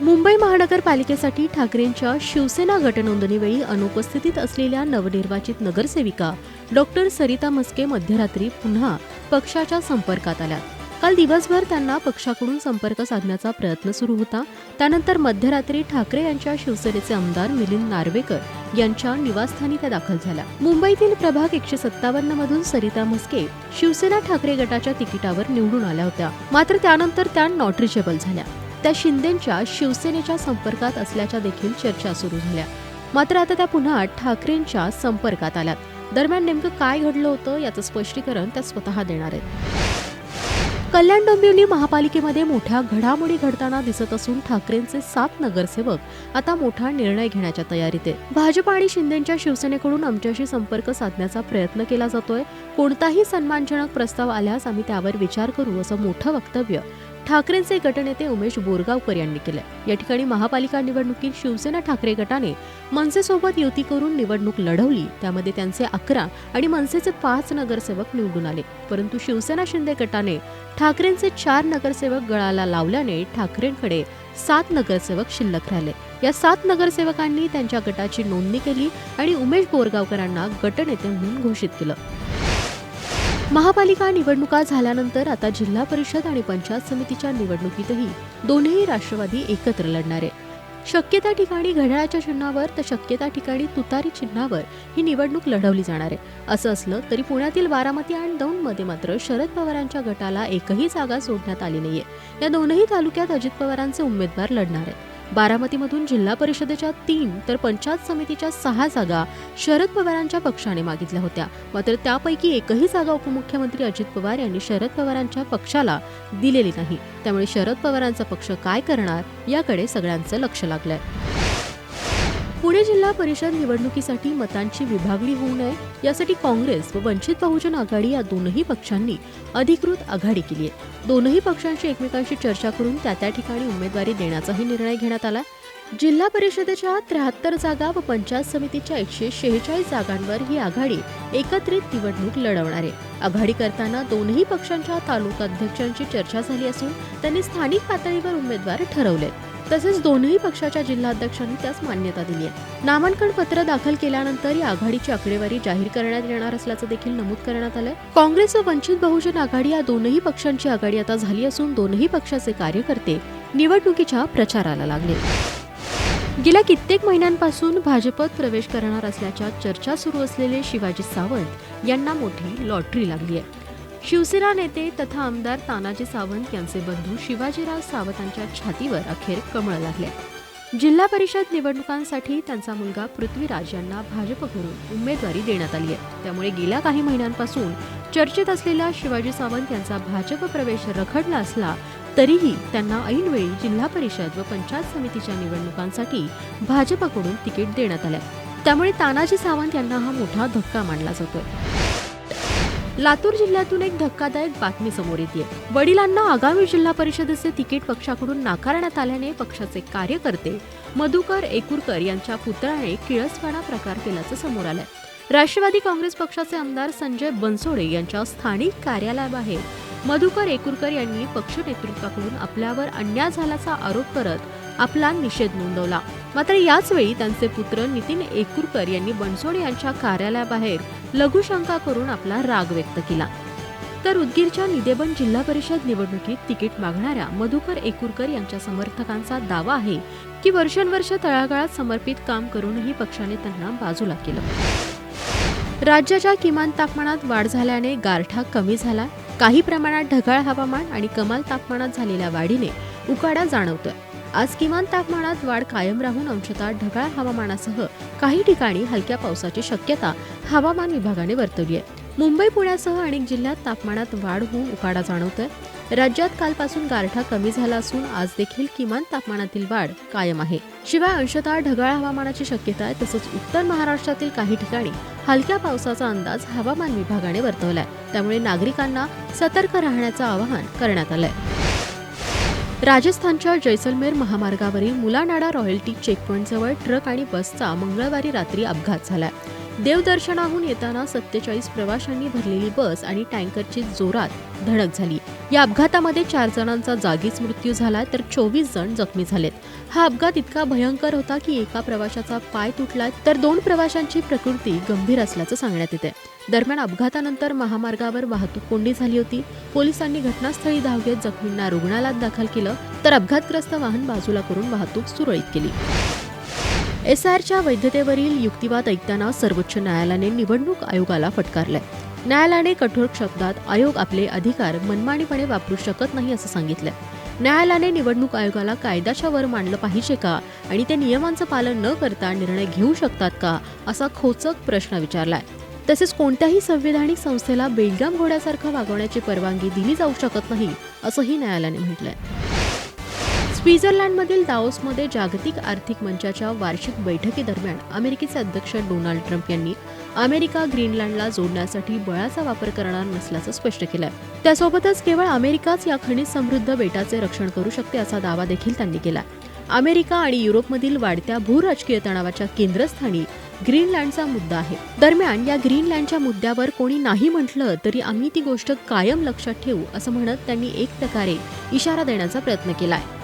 मुंबई महानगरपालिकेसाठी ठाकरेंच्या शिवसेना गटनोंदणीवेळी अनुपस्थितीत असलेल्या नवनिर्वाचित नगरसेविका डॉक्टर सरिता म्हस्के मध्यरात्री पुन्हा पक्षाच्या संपर्कात आल्या. काल दिवसभर त्यांना पक्षाकडून संपर्क साधण्याचा प्रयत्न सुरू होता. त्यानंतर मध्यरात्री ठाकरे यांच्या शिवसेनेचे आमदार मिलिंद नार्वेकर यांच्या निवासस्थानी त्या दाखल झाल्या. मुंबईतील प्रभाग एकशे सत्तावन्न मधून सरिता म्हस्के शिवसेना ठाकरे गटाच्या तिकिटावर निवडून आल्या होत्या. मात्र त्यानंतर त्या नॉट रिचेबल झाल्या. त्या शिंदेच्या शिवसेनेच्या संपर्कात असल्याच्या देखील चर्चा सुरू झाल्या. मात्र आता त्या पुन्हा ठाकरेंच्या संपर्कात आल्यात. दरम्यान नेमकं काय घडलं होतं याचं स्पष्टीकरण त्या स्वतः देणार आहेत. कल्याण डोंबिवली महापालिकेमध्ये मोठ्या घडामोडी घडताना दिसत असून ठाकरेंचे सात नगरसेवक आता मोठा निर्णय घेण्याच्या तयारीत आहे भाजप आणि शिंदेच्या शिवसेनेकडून आमच्याशी संपर्क साधण्याचा प्रयत्न केला जातोय. कोणताही सन्मानजनक प्रस्ताव आल्यास आम्ही त्यावर विचार करू असं मोठं वक्तव्य ठाकरेंचे गटनेते उमेश बोरगावकर यांनी केलं. या ठिकाणी महापालिका निवडणुकीत शिवसेना ठाकरे गटाने मनसेसोबत युती करून निवडणूक लढवली. त्यामध्ये त्यांचे अकरा आणि मनसेचे पाच नगरसेवक निवडून आले. परंतु शिवसेना शिंदे गटाने ठाकरेंचे चार नगरसेवक गळाला लावल्याने ठाकरेंकडे सात नगरसेवक शिल्लक राहिले. या सात नगरसेवकांनी त्यांच्या गटाची नोंदणी केली आणि उमेश बोरगावकरांना गटनेते म्हणून घोषित केलं. महापालिका निवडणुका झाल्यानंतर आता जिल्हा परिषद आणि पंचायत समितीच्या निवडणुकीतही दोन्ही राष्ट्रवादी एकत्र लढणार आहे. शक्य ठिकाणी घड्याळाच्या चिन्हावर तर शक्य त्या ठिकाणी तुतारी चिन्हावर ही निवडणूक लढवली जाणार आहे. असं असलं तरी पुण्यातील बारामती आणि दौंडमध्ये मात्र शरद पवारांच्या गटाला एकही जागा सोडण्यात आली नाहीये. या दोनही तालुक्यात अजित पवारांचे उमेदवार लढणार आहेत. बारामतीमधून जिल्हा परिषदेच्या तीन तर पंचायत समितीच्या सहा जागा शरद पवारांच्या पक्षाने मागितल्या होत्या. मात्र त्यापैकी एकही जागा उपमुख्यमंत्री अजित पवार यांनी शरद पवारांच्या पक्षाला दिलेली नाही. त्यामुळे शरद पवारांचा पक्ष काय करणार याकडे सगळ्यांचं लक्ष लागलंय. पुणे जिल्हा परिषद निवडणुकीसाठी मतांची विभागणी होऊ नये यासाठी काँग्रेस व वंचित बहुजन आघाडी या दोनही पक्षांनी अधिकृत आघाडी केली आहे. दोनही पक्षांशी एकमेकांशी चर्चा करून त्या त्या ठिकाणी उमेदवारी देण्याचाही निर्णय घेण्यात आला जिल्हा परिषदेच्या त्र्याहत्तर जागा व पंचायत समितीच्या एकशे शेहेचाळीस जागांवर ही आघाडी एकत्रित निवडणूक लढवणार आहे. आघाडी करताना दोनही पक्षांच्या तालुका अध्यक्षांची चर्चा झाली असून त्यांनी स्थानिक पातळीवर उमेदवार ठरवले तसेच दोनही पक्षाच्या जिल्हाध्यक्षांनी त्यास मान्यता दिली आहे. नामांकन पत्र दाखल केल्यानंतर या आघाडीची आकडेवारी जाहीर करण्यात येणार असल्याचं देखील नमूद करण्यात आलंय. काँग्रेस व वंचित बहुजन आघाडी या दोनही पक्षांची आघाडी आता झाली असून दोनही पक्षाचे कार्यकर्ते निवडणुकीच्या प्रचाराला लागले. गेल्या कित्येक महिन्यांपासून भाजपत प्रवेश करणार असल्याच्या चर्चा सुरू असलेले शिवाजी सावंत यांना मोठी लॉटरी लागली आहे. शिवसेना नेते तथा आमदार तानाजी सावंत यांचे बंधू शिवाजीराव सावंतांच्या छातीवर अखेर कमळ लागले. जिल्हा परिषद निवडणुकांसाठी त्यांचा मुलगा पृथ्वीराज यांना भाजपकडून उमेदवारी देण्यात आली आहे. त्यामुळे गेल्या काही महिन्यांपासून चर्चेत असलेला शिवाजी सावंत यांचा भाजप प्रवेश रखडला असला तरीही त्यांना ऐनवेळी जिल्हा परिषद व पंचायत समितीच्या निवडणुकांसाठी भाजपकडून तिकीट देण्यात आलं त्यामुळे तानाजी सावंत यांना हा मोठा धक्का मानला जातोय. लातूर जिल्ह्यातून एक धक्कादायक बातमी समोर येते वडिलांना आगामी जिल्हा परिषदेचे तिकीट पक्षाकडून नाकारण्यात आल्याने पक्षाचे कार्यकर्ते मधुकर एकूरकर यांच्या पुतळ्याने किळसपणा प्रकार केल्याचं समोर आलंय. राष्ट्रवादी काँग्रेस पक्षाचे आमदार संजय बनसोडे यांच्या स्थानिक कार्यालयाबाहेर मधुकर एकूरकर यांनी पक्ष नेतृत्वाकडून आपल्यावर अन्याय झाल्याचा आरोप करत आपला निषेध नोंदवला. मात्र याचवेळी त्यांचे पुत्र नितीन एकूरकर यांनी बनसोड यांच्या कार्यालयाबाहेर लघुशंका करून आपला राग व्यक्त केला. तर उदगीरच्या निदेबन जिल्हा परिषद निवडणुकीत तिकीट मागणाऱ्या मधुकर एकूरकर यांच्या समर्थकांचा दावा आहे की वर्षानुवर्ष तळागाळात समर्पित काम करूनही पक्षाने त्यांना बाजूला केलं. राज्याच्या किमान तापमानात वाढ झाल्याने गारठा कमी झाला. काही प्रमाणात ढगाळ हवामान आणि कमाल तापमानात झालेल्या वाढीने उकाडा जाणवतोय. आज किमान तापमानात वाढ कायम राहून अंशतः ढगाळ हवामानासह काही ठिकाणी हलक्या पावसाची शक्यता हवामान विभागाने वर्तवली आहे. मुंबई पुण्यासह अनेक जिल्ह्यात तापमानात वाढ होऊन उकाडा जाणवतोय. राज्यात कालपासून गारठा कमी झाला असून आज देखील किमान तापमानातील वाढ कायम आहे. शिवाय अंशतः ढगाळ हवामानाची शक्यता आहे तसंच उत्तर महाराष्ट्रातील काही ठिकाणी हलक्या पावसाचा अंदाज हवामान विभागाने वर्तवलाय. त्यामुळे नागरिकांना सतर्क राहण्याचं आवाहन करण्यात आलंय. राजस्थानच्या जैसलमेर महामार्गावरील मुलानाडा रॉयल्टी चेकपॉईंटजवळ ट्रक आणि बसचा मंगळवारी रात्री अपघात झाला देवदर्शनाहून येताना सत्तेचाळीस प्रवाशांनी भरलेली बस आणि टँकरची जोरात धडक झाली. या अपघातामध्ये चार जणांचा जागीच मृत्यू झाला तर चोवीस जण जखमी झालेत. हा अपघात इतका भयंकर होता की एका प्रवाशाचा पाय तुटला तर दोन प्रवाशांची प्रकृती गंभीर असल्याचं सांगण्यात येते. दरम्यान अपघातानंतर महामार्गावर वाहतूक कोंडी झाली होती. पोलिसांनी घटनास्थळी धाव घेत जखमींना रुग्णालयात दाखल केलं तर अपघातग्रस्त वाहन बाजूला करून वाहतूक सुरळीत केली. एस आरच्या वैधतेवरील युक्तिवाद ऐकताना सर्वोच्च न्यायालयाने निवडणूक आयोगाला फटकारलंय. न्यायालयाने कठोर शब्दात आयोग आपले अधिकार मनमानीपणे वापरू शकत नाही असं सांगितलंय. न्यायालयाने निवडणूक आयोगाला कायद्याच्या वर मांडलं पाहिजे का आणि ते नियमांचं पालन न करता निर्णय घेऊ शकतात का असा खोचक प्रश्न विचारलाय. तसेच कोणत्याही संविधानिक संस्थेला बेलगाम घोड्यासारखं वागवण्याची परवानगी दिली जाऊ शकत नाही असंही न्यायालयाने म्हटलंय. स्वित्झर्लंडमधील दाओसमध्ये जागतिक आर्थिक मंचाच्या वार्षिक बैठकीदरम्यान अमेरिकेचे अध्यक्ष डोनाल्ड ट्रम्प यांनी अमेरिका ग्रीनलँडला जोडण्यासाठी बळाचा वापर करणार नसल्याचं स्पष्ट केलं त्यासोबतच केवळ अमेरिकाच या खनिज समृद्ध बेटाचे रक्षण करू शकते असा दावा देखील त्यांनी केला अमेरिका आणि युरोपमधील वाढत्या भूराजकीय तणावाच्या केंद्रस्थानी ग्रीनलँडचा मुद्दा आहे. दरम्यान या ग्रीनलँडच्या मुद्द्यावर कोणी नाही म्हटलं तरी आम्ही ती गोष्ट कायम लक्षात ठेवू असं म्हणत त्यांनी एक प्रकारे इशारा देण्याचा प्रयत्न केला आहे